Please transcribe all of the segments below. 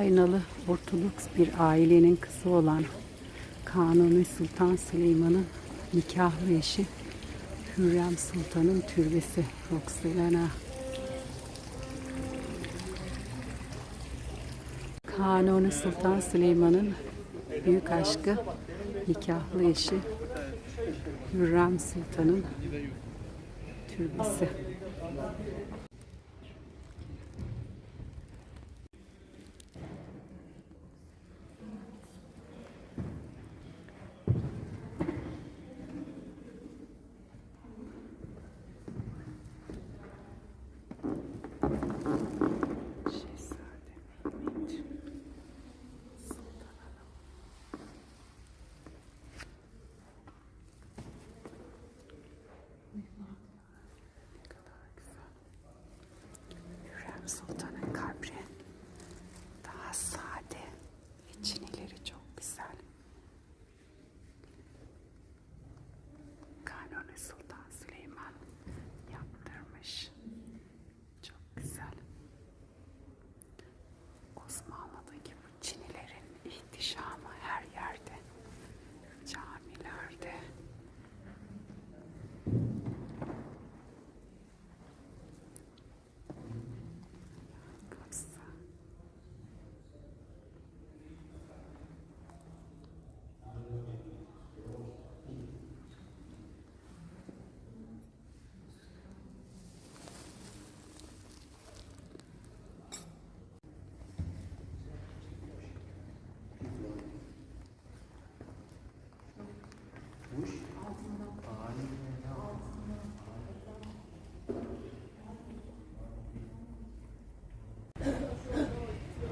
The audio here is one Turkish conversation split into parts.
Aynalı Ortodoks bir ailenin kızı olan Kanuni Sultan Süleyman'ın nikahlı eşi Hürrem Sultan'ın türbesi Roxelana. Kanuni Sultan Süleyman'ın büyük aşkı nikahlı eşi Hürrem Sultan'ın türbesi. Şehzade Mehmet Sultan Hanım. Ne kadar güzel. Hürrem Sultan'ın kabri daha sade ve çinileri çok güzel. Kanuni Sultan Süleyman yaptırmış. Çok güzel. Osmanlı'daki bu çinilerin ihtişamı her yerde. Camilerde. Kapısı.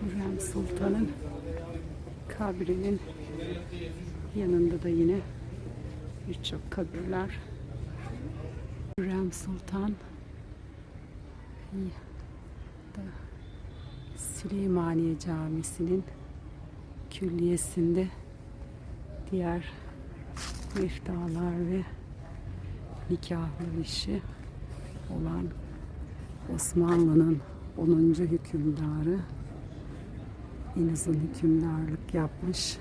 Hürrem Sultan'ın kabrinin yanında da yine birçok kabirler. Hürrem Sultan da Süleymaniye Camisi'nin külliyesinde diğer miftalar ve nikahlı işi olan Osmanlı'nın 10. hükümdarı Eniz'in hükümdarlık yapmış.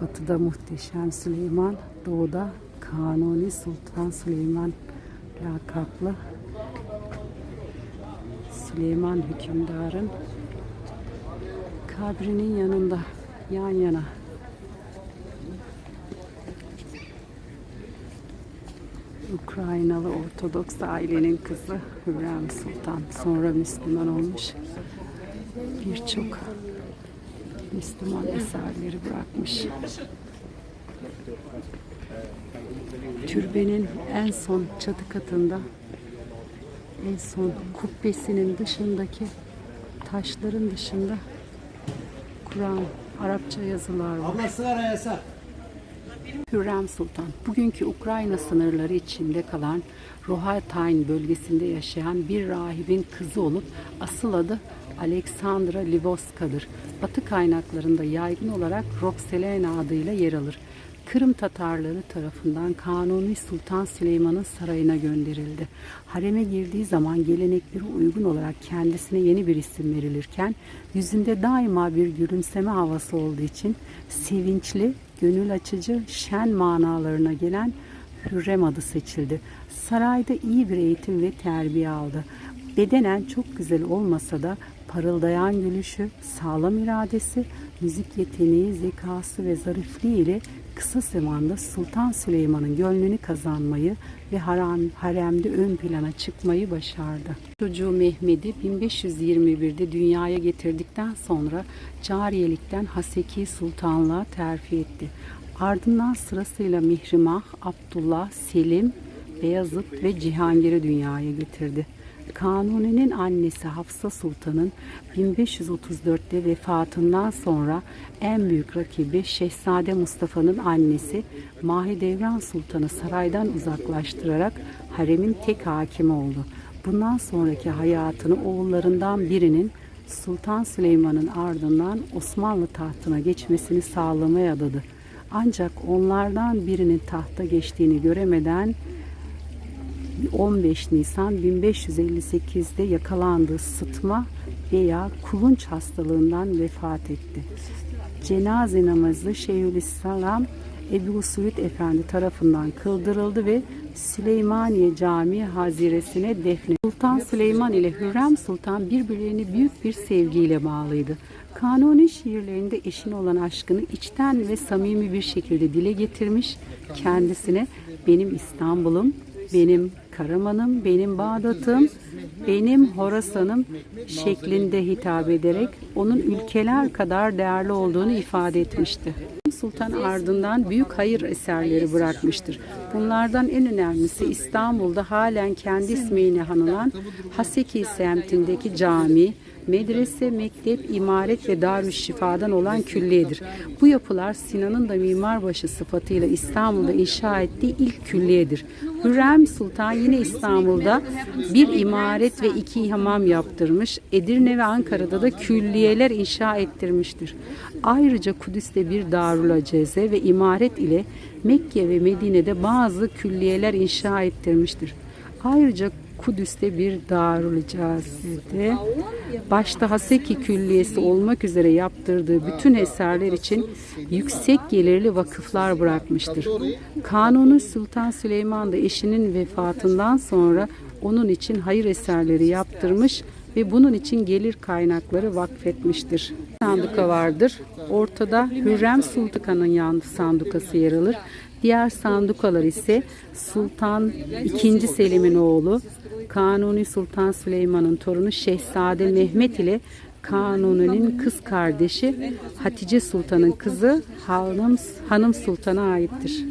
Batıda muhteşem Süleyman, doğuda Kanuni Sultan Süleyman lakaplı Süleyman hükümdarın kabrinin yanında yan yana Ukraynalı Ortodoks ailenin kızı Hürrem Sultan sonra Müslüman olmuş birçok Müslüman eserleri bırakmış. Türbenin en son çatı katında en son kubbesinin dışındaki taşların dışında Kur'an, Arapça yazılar var. Abla sigara yasak. Hürrem Sultan, bugünkü Ukrayna sınırları içinde kalan Rohatain bölgesinde yaşayan bir rahibin kızı olup asıl adı Alexandra Livoska'dır. Batı kaynaklarında yaygın olarak Roxelana adıyla yer alır. Kırım Tatarları tarafından Kanuni Sultan Süleyman'ın sarayına gönderildi. Hareme girdiği zaman geleneklere uygun olarak kendisine yeni bir isim verilirken yüzünde daima bir gülümseme havası olduğu için sevinçli, gönül açıcı, şen manalarına gelen Hürrem adı seçildi. Sarayda iyi bir eğitim ve terbiye aldı. Bedenen çok güzel olmasa da parıldayan gülüşü, sağlam iradesi, müzik yeteneği, zekası ve zarifliği ile kısa zamanda Sultan Süleyman'ın gönlünü kazanmayı ve haram, haremde ön plana çıkmayı başardı. Çocuğu Mehmet'i 1521'de dünyaya getirdikten sonra cariyelikten Haseki Sultanlığa terfi etti. Ardından sırasıyla Mihrimah, Abdullah, Selim, Beyazıt ve Cihangir'i dünyaya getirdi. Kanuni'nin annesi Hafsa Sultan'ın 1534'te vefatından sonra en büyük rakibi Şehzade Mustafa'nın annesi Mahidevran Sultan'ı saraydan uzaklaştırarak haremin tek hakimi oldu. Bundan sonraki hayatını oğullarından birinin Sultan Süleyman'ın ardından Osmanlı tahtına geçmesini sağlamaya adadı. Ancak onlardan birinin tahta geçtiğini göremeden 15 Nisan 1558'de yakalandığı sıtma veya kulunç hastalığından vefat etti. Cenaze namazı Şeyhülislam Ebu Suud Efendi tarafından kıldırıldı ve Süleymaniye Camii haziresine defnedildi. Sultan Süleyman ile Hürrem Sultan birbirlerini büyük bir sevgiyle bağlıydı. Kanuni şiirlerinde eşine olan aşkını içten ve samimi bir şekilde dile getirmiş, kendisine benim İstanbul'um, benim Karaman'ım, benim Bağdat'ım, benim Horasan'ım şeklinde hitap ederek onun ülkeler kadar değerli olduğunu ifade etmişti. Sultan ardından büyük hayır eserleri bırakmıştır. Bunlardan en önemlisi İstanbul'da halen kendi ismiyle anılan Haseki semtindeki cami, medrese, mektep, imaret ve darüşşifadan olan külliyedir. Bu yapılar Sinan'ın da mimarbaşı sıfatıyla İstanbul'da inşa ettiği ilk külliyedir. Hürrem Sultan yine İstanbul'da bir imaret ve iki hamam yaptırmış. Edirne ve Ankara'da da külliyeler inşa ettirmiştir. Ayrıca Kudüs'te bir Darül Aceze ve imaret ile Mekke ve Medine'de bazı külliyeler inşa ettirmiştir. Ayrıca Kudüs'te bir Darül Cazi'de başta Haseki Külliyesi olmak üzere yaptırdığı bütün eserler için yüksek gelirli vakıflar bırakmıştır. Kanuni Sultan Süleyman da eşinin vefatından sonra onun için hayır eserleri yaptırmış ve bunun için gelir kaynakları vakfetmiştir. Sanduka vardır. Ortada Hürrem Sultan'ın yan sandukası yer alır. Diğer sandukalar ise Sultan II. Selim'in oğlu Kanuni Sultan Süleyman'ın torunu Şehzade Mehmet ile Kanuni'nin kız kardeşi Hatice Sultan'ın kızı Hanım, Hanım Sultan'a aittir.